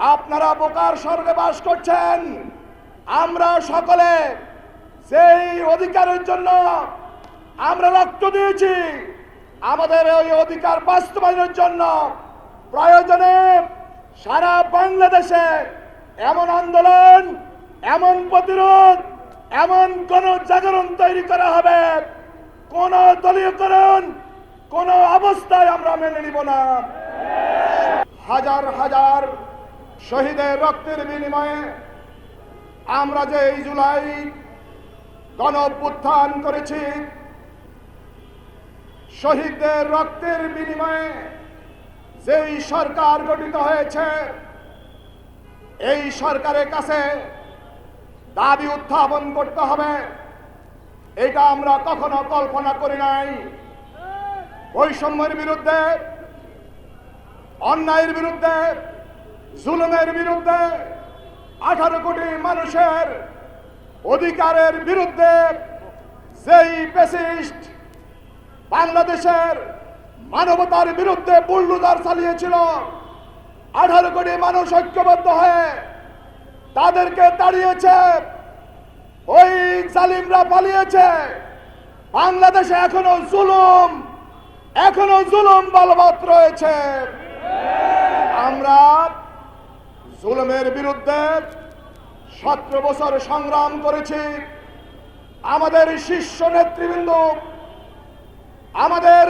আপনারা বোকার স্বর্গে বাস করছেন। আমরা সকলে সেই অধিকারের জন্য আমরা রক্ত দিয়েছি। আমাদের ওই অধিকার বাস্তবায়নের জন্য প্রয়োজনে সারা বাংলাদেশে এমন আন্দোলন, এমন প্রতিরোধ, এমন কোন জাগরণ তৈরি করা হবে। কোন দলীয়করণ, কোন অবস্থায় আমরা মেনে নিব না। হাজার হাজার শহীদের রক্তের বিনিময়ে আমরা যে এই জুলাই গণ করেছি, শহীদদের রক্তের বিনিময়ে যেই সরকার গঠিত হয়েছে, এই সরকারের কাছে দাবি উত্থাপন করতে হবে। এটা আমরা কখনো কল্পনা করি নাই। বৈষম্যের বিরুদ্ধে, অন্যায়ের বিরুদ্ধে জুলুমের বিরুদ্ধে আঠারো কোটি মানুষের অধিকারের বিরুদ্ধে যেই পেসিস্ট বাংলাদেশের মানবতার বিরুদ্ধে বুল্ডুজার চালিয়েছিল, আঠারো কোটি মানুষ ঐক্যবদ্ধ হয়ে তাদেরকে তাড়িয়েছে, ওই জালিমরা পালিয়েছে। বাংলাদেশে এখনও জুলুম এখনও জুলুম বলবৎ রয়েছে আমরা জুলুমের বিরুদ্ধে সতেরো বছর সংগ্রাম করেছি। আমাদের শীর্ষ নেতৃবৃন্দ, আমাদের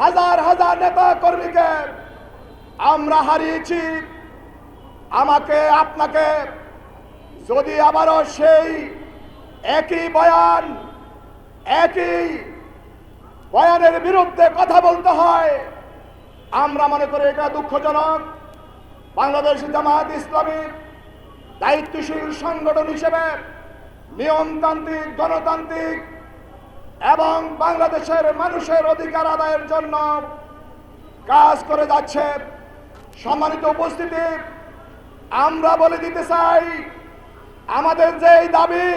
হাজার হাজার নেতা কর্মীকে আমরা হারিয়েছি। আমাকে, আপনাকে যদি আবারও সেই একই বয়ান, একই বয়ানের বিরুদ্ধে কথা বলতে হয়, আমরা মনে করি এটা দুঃখজনক। বাংলাদেশ জামাত ইসলামী দায়িত্বশীল সংগঠন হিসেবে নিয়মতান্ত্রিক, গণতান্ত্রিক এবং বাংলাদেশের মানুষের অধিকার আদায়ের জন্য কাজ করে যাচ্ছে। সম্মানিত উপস্থিতি, আমরা বলে দিতে চাই, আমাদের যে দাবি,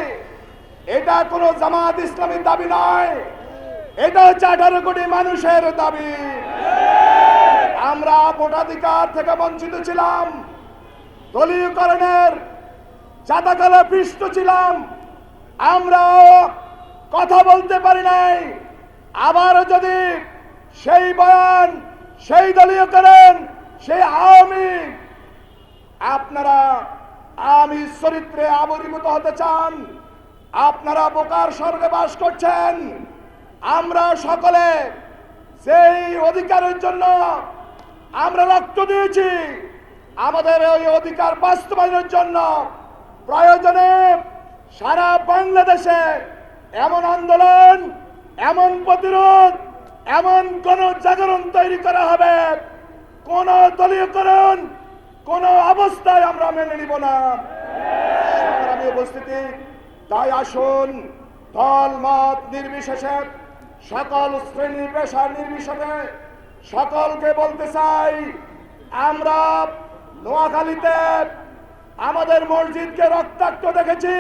এটা কোনো জামাত ইসলামীর দাবি নয়, এটা হচ্ছে আঠারো কোটি মানুষের দাবি। আমরা ভোটাধিকার থেকে বঞ্চিত ছিলাম। দলীয়করণের চাতাকালে পৃষ্ঠ ছিলাম। আমরাও কথা বলতে পারি নাই। আবারও যদি সেই বয়ান, সেই দলীয়করণ, সেই আওয়ামী আপনারা আমি চরিত্রে আবির্ভূত হতে চান, আপনারা বোকার স্বর্গে বাস করছেন, আমরা সকলে সেই অধিকারের জন্য আমরা রক্ত দিয়েছি। আমাদের ওই অধিকার বাস্তবায়নের জন্য প্রয়োজনে সারা বাংলাদেশে এমন আন্দোলন, এমন প্রতিরোধ, এমন কোন জাগরণ তৈরি করা হবে। কোন দলীয়করণ, কোন অবস্থায় আমরা মেনে নিব না। সংগ্রামী উপস্থিতি, তাই আসুন, দল, মত নির্বিশেষে সকল শ্রেণি পেশা নির্বিশেষে সকলকে বলতে চাই, আমরা নোয়াখালীতে আমাদের মসজিদকে রক্তাক্ত দেখেছি।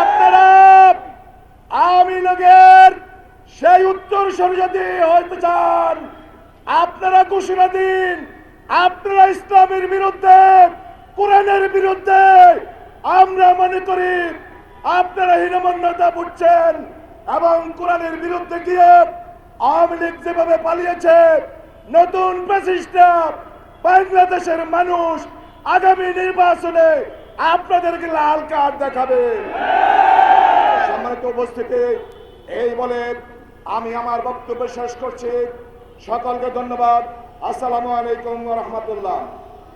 আপনারা আওয়ামী লীগের সেই উত্তর যদি হইতে চান। আপনারা ঘোষণা দিন আপনারা ইসলামের বিরুদ্ধে, কোরআনের বিরুদ্ধে আমরা মনে করি আপনারা হীনমন্যতা বুঝছেন এবং কোরআনের বিরুদ্ধে গিয়ে আওয়ামী লীগ যেভাবে পালিয়েছে, নতুন প্রচেষ্টা বাংলাদেশের মানুষ আগামী নির্বাচনে আপনাদেরকে লাল কার্ড দেখাবে। উপস্থিতি, এই বলে আমি আমার বক্তব্য শেষ করছি। সকলকে ধন্যবাদ। আসসালামু আলাইকুম রহমতুল্লাহ।